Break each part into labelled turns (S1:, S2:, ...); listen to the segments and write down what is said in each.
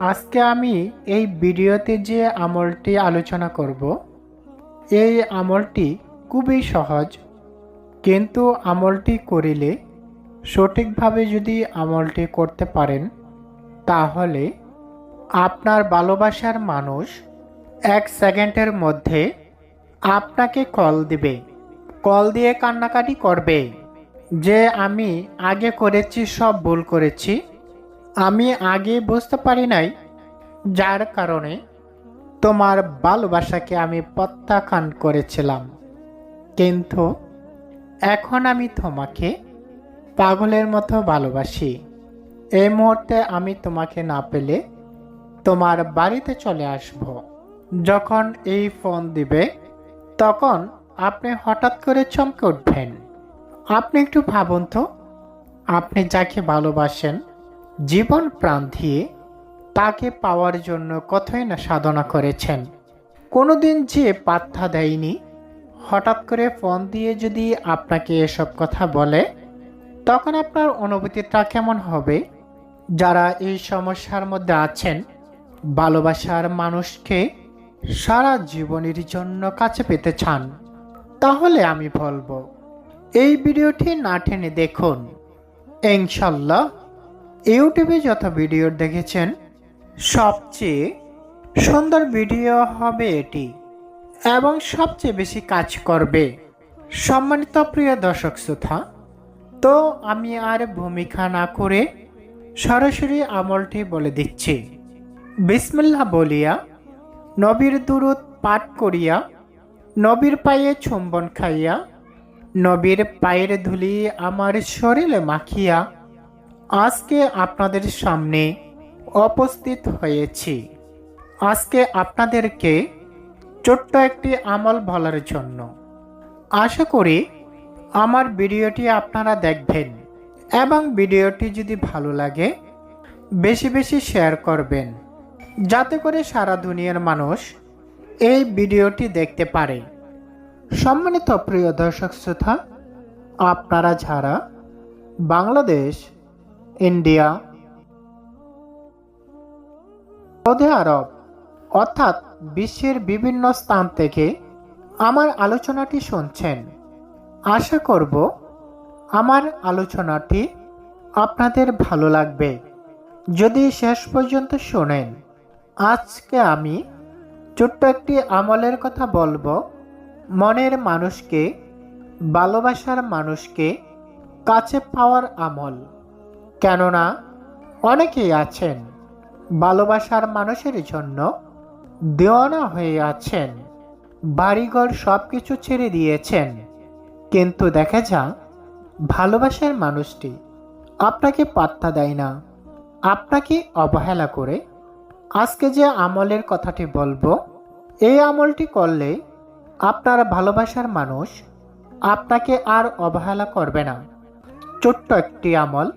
S1: আজকে আমি এই ভিডিওতে যে আমলটি আলোচনা করব, এই আমলটি খুবই সহজ। কিন্তু আমলটি করিলে সঠিকভাবে যদি আমলটি করতে পারেন, তাহলে আপনার ভালোবাসার মানুষ এক সেকেন্ডের মধ্যে আপনাকে কল দিবে। কল দিয়ে কান্নাকাটি করবে। যে আমি আগে করেছি, সব ভুল করেছি আমি আগে বুঝতে পারি নাই, যার কারণে তোমার ভালোবাসাকে আমি প্রত্যাখ্যান করেছিলাম। কিন্তু এখন আমি তোমাকে পাগলের মতো ভালোবাসি। এই মুহূর্তে আমি তোমাকে না পেলে তোমার বাড়িতে চলে আসব। যখন এই ফোন দিবে, তখন আপনি হঠাৎ করে চমকে উঠবেন। আপনি একটু ভাবুন তো, আপনি যাকে ভালোবাসেন জীবন প্রাণ দিয়ে তাকে পাওয়ার জন্য কতই না সাধনা করেছেন। কোনোদিন যে পাত্তা দেয়নি, হঠাৎ করে ফোন দিয়ে যদি আপনাকে এসব কথা বলে, তখন আপনার অনুভূতিটা কেমন হবে? যারা এই সমস্যার মধ্যে আছেন, ভালোবাসার মানুষকে সারা জীবনের জন্য কাছে পেতে চান, তাহলে আমি বলব, এই ভিডিওটি না টেনে দেখুন। ইনশাল্লাহ। ইউটিউবে যত ভিডিও দেখেছেন, সবচেয়ে সুন্দর ভিডিও হবে এটি এবং সবচেয়ে বেশি কাজ করবে। সম্মানিত প্রিয় দর্শক শ্রোতা, তো আমি আর ভূমিকা না করে সরাসরি আমলটি বলে দিচ্ছি। বিসমিল্লাহ বলিয়া, নবীর দুরুদ পাঠ করিয়া, নবীর পায়ে চুম্বন খাইয়া, নবীর পায়ের ধুলি আমার শরীরে মাখিয়া আজকে আপনাদের সামনে উপস্থিত হয়েছি। আজকে আপনাদেরকে ছোট্ট একটি আমল বলার জন্য। আশা করি আমার ভিডিওটি আপনারা দেখবেন এবং ভিডিওটি যদি ভালো লাগে, বেশি বেশি শেয়ার করবেন। যাতে করে সারা দুনিয়ার মানুষ এই ভিডিওটি দেখতে পারে। সম্মানিত প্রিয় দর্শক শ্রোতা, আপনারা যারা বাংলাদেশ ইন্ডিয়া। সৌদি আরব, অর্থাৎ বিশ্বের বিভিন্ন স্থান থেকে আমার আলোচনাটি শুনছেন। আশা করব আমার আলোচনাটি আপনাদের ভালো লাগবে। যদি শেষ পর্যন্ত শোনেন, আজকে আমি ছোট্ট একটি আমলের কথা বলব। মনের মানুষকে, ভালোবাসার মানুষকে কাছে পাওয়ার আমল। কেননা অনেকেই আছেন ভালোবাসার মানুষের জন্য দেওয়ানা হয়ে আছেন, বাড়িঘর সব কিছু ছেড়ে দিয়েছেন। কিন্তু দেখা যা ভালোবাসার মানুষটি আপনাকে পাত্তা দেয় না। আপনাকে অবহেলা করে। আজকে যে আমলের কথাটি বলব, এই আমলটি করলে আপনার ভালোবাসার মানুষ আপনাকে আর অবহেলা করবে না। ছোট্ট একটি আমল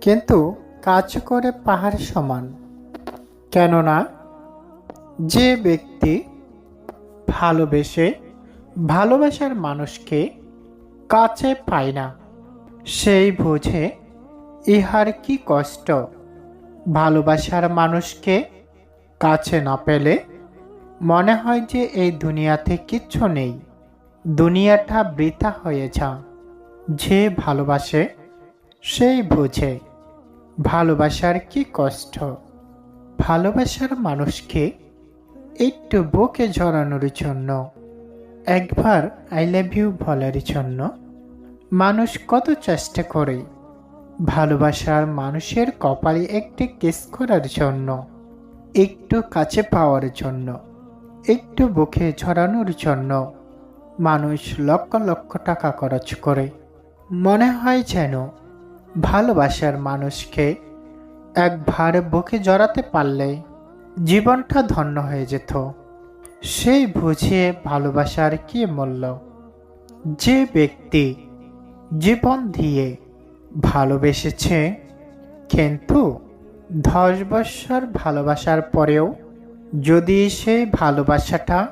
S1: কিন্তু কাজ করে পাহাড় সমান। কেননা যে ব্যক্তি ভালোবেসে ভালোবাসার মানুষকে কাছে পায় না, সেই বোঝে ইহার কি কষ্ট। ভালোবাসার মানুষকে কাছে না পেলে মনে হয় যে এই দুনিয়াতে কিচ্ছু নেই। দুনিয়াটা বৃথা হয়ে যা যে ভালোবাসে, সেই বোঝে। ভালোবাসার কি কষ্ট? ভালোবাসার মানুষকে একটু বুকে ঝরানোর জন্য, একবার আই লাভ ইউ বলার জন্য মানুষ কত চেষ্টা করে ভালোবাসার মানুষের কপালে একটি কেস করার জন্য, একটু কাছে পাওয়ার জন্য, একটু বুকে ঝরানোর জন্য মানুষ লক্ষ লক্ষ টাকা খরচ করে। মনে হয় যেন ভালোবাসার মানুষকে এক একবার বুকে জড়াতে পারলে জীবনটা ধন্য হয়ে যেত। সেই বুঝে ভালোবাসার কি মূল্য? যে ব্যক্তি জীবন দিয়ে ভালোবেসেছে, কিন্তু দশ বৎসর ভালোবাসার পরেও যদি সেই ভালোবাসাটা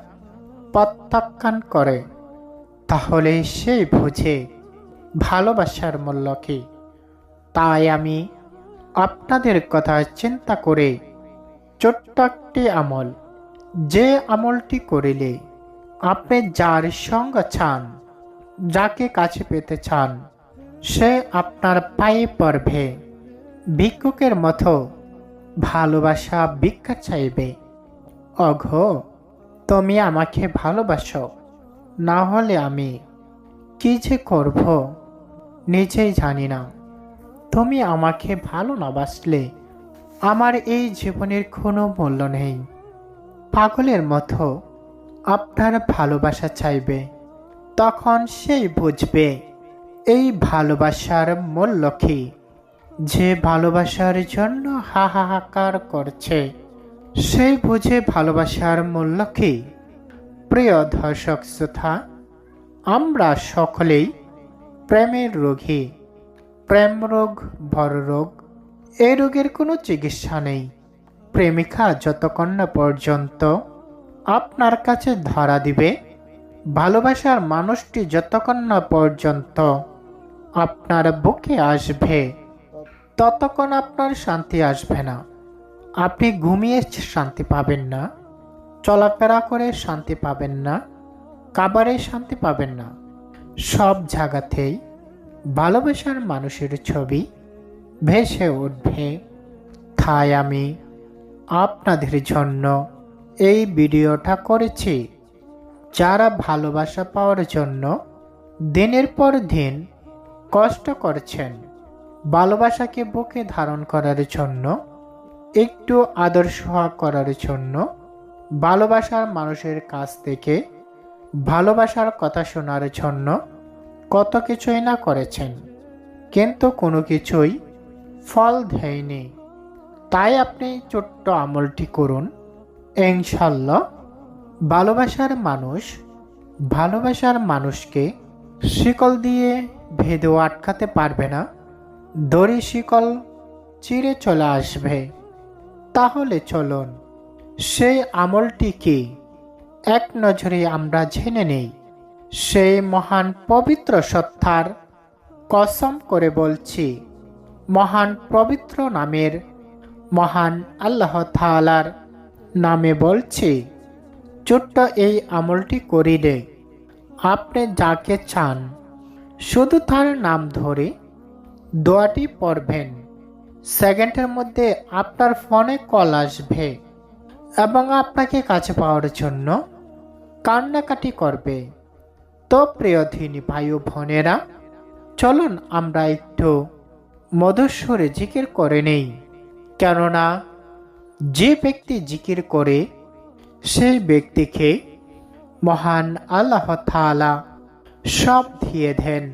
S1: প্রত্যাখ্যান করে, তাহলে সেই বুঝে ভালোবাসার মূল্য কি? তাই আমি আপনাদের কথা চিন্তা করে ছোট্ট একটি আমল। যে আমলটি করিলে আপনি যার সঙ্গ চান, যাকে কাছে পেতে চান, সে আপনার পায়ে পড়বে। ভিক্ষুকের মতো ভালোবাসা ভিক্ষা চাইবে। অঘ তুমি আমাকে ভালোবাসো, না হলে আমি কি যে করব নিজেই জানি না। তুমি আমাকে ভালো না বাসলে আমার এই জীবনের কোনো মূল্য নেই। পাগলের মতো আপনার ভালোবাসা চাইবে, তখন সেই বুঝবে এই ভালোবাসার মূল্য কি। যে ভালোবাসার জন্য হাহাকার করছে সেই বুঝে ভালোবাসার মূল্য কি। প্রিয় দর্শক শ্রোতা, আমরা সকলেই প্রেমের রোগী। প্রেম রোগ ভর রোগ এই রোগের কোনো চিকিৎসা নেই। প্রেমিকা যতক্ষণ না পর্যন্ত আপনার কাছে ধরা দিবে, ভালোবাসার মানুষটি যতক্ষণ না পর্যন্ত আপনার বুকে আসবে, ততক্ষণ আপনার শান্তি আসবে না। আপনি ঘুমিয়ে শান্তি পাবেন না, চলাফেরা করে শান্তি পাবেন না, কাবারে শান্তি পাবেন না। সব জায়গাতেই ভালোবাসার মানুষের ছবি। ভেসে উঠবে তাই আমি আপনাদের জন্য এই ভিডিওটা করেছি। যারা ভালোবাসা পাওয়ার জন্য দিনের পর দিন কষ্ট করছেন, ভালোবাসাকে বুকে ধারণ করার জন্য, একটু আদর্শ করার জন্য ভালোবাসার মানুষের কাছ থেকে ভালোবাসার কথা শোনার জন্য কত কিছুই না করেছেন, কিন্তু কোনো কিছুই ফল দেয়নি। তাই আপনি ছোট্ট আমলটি করুন। ইনশাল্লাহ ভালোবাসার মানুষ ভালোবাসার মানুষকে শিকল দিয়ে ভেদেও আটকাতে পারবে না। দড়ি শিকল চিরে চলে আসবে। তাহলে চলুন, সেই আমলটি কি? এক নজরে আমরা জেনে নেই। সেই মহান পবিত্র সত্তার কসম করে বলছি, মহান পবিত্র নামের মহান আল্লাহ তাআলার নামে বলছি, ছোট্ট এই আমলটি করিলে আপনি যাকে চান শুধু তার নাম ধরে দোয়াটি পড়বেন। সেকেন্ডের মধ্যে আপনার ফোনে কল আসবে এবং আপনাকে কাছে পাওয়ার জন্য কান্নাকাটি করবে। তো প্রিয় ধিনী ভাই ও বোনেরা, চলুন আমরা একটু মধুস্বরে জিকির করে নেই। কেননা যে ব্যক্তি জিকির করে, সেই ব্যক্তিকে মহান আল্লাহ তাআলা সব দিয়ে দেন।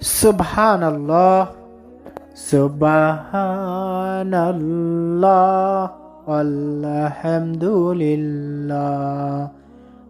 S1: সুবহান আল্লাহ আল্লাহ আলহামদুলিল্লাহ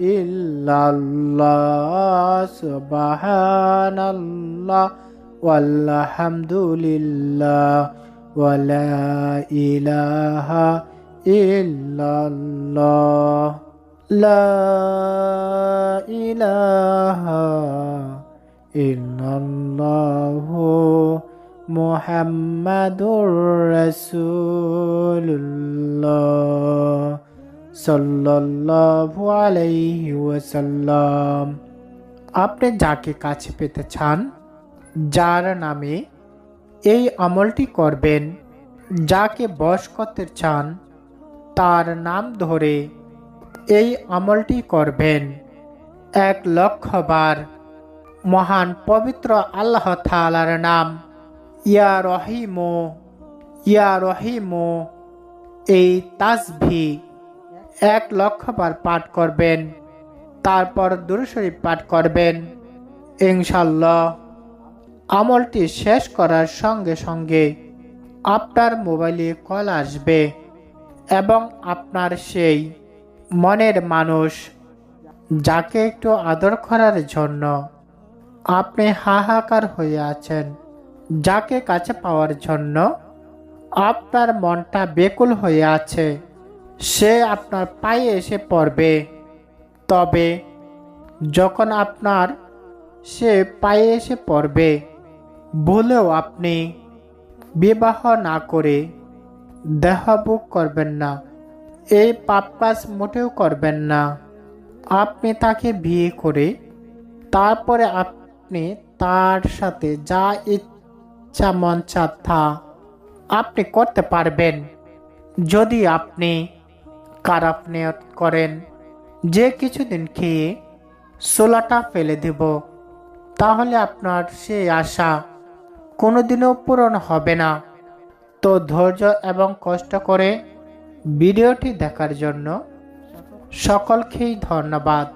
S1: إلا الله سبحان الله والحمد لله ولا إله إلا الله لا إله إلا الله محمد رسول الله সাল্লাল্লাহু আলাইহি ওয়াসাল্লাম। আপনি যাকে কাছে পেতে চান, যার নামে এই আমলটি করবেন, যাকে বশ করতে চান, তার নাম ধরে এই আমলটি করবেন। এক লক্ষ বার মহান পবিত্র আল্লাহ তালার নাম, ইয়া রহিমো ইয়া রহিমো, এই তাসভি এক লক্ষ বার পাঠ করবেন, তারপর দুরুশরীফ পাঠ করবেন। ইনশাল্লাহ আমলটি শেষ করার সঙ্গে সঙ্গে আপনার মোবাইলে কল আসবে এবং আপনার সেই মনের মানুষ যাকে একটু আদর করার জন্য আপনি হাহাকার হয়ে আছেন, যাকে কাছে পাওয়ার জন্য আপনার মনটা বেকুল হয়ে আছে। সে আপনার পায়ে এসে পড়বে। তবে যখন আপনার সে পায়ে এসে পড়বে, ভুলেও আপনি বিবাহ না করে দেহভোগ করবেন না। এই পাপ কাজ মোটেও করবেন না। আপনি তাকে বিয়ে করে তারপরে আপনি তার সাথে যা ইচ্ছা মন চাথা আপনি করতে পারবেন। যদি আপনি খারাপ নিয়ত করেন? যে কিছুদিন খেয়ে সোলাটা ফেলে দেব, তাহলে আপনার সেই আশা কোনোদিনও পূরণ হবে না। তো ধৈর্য এবং কষ্ট করে ভিডিওটি দেখার জন্য সকলকেই ধন্যবাদ।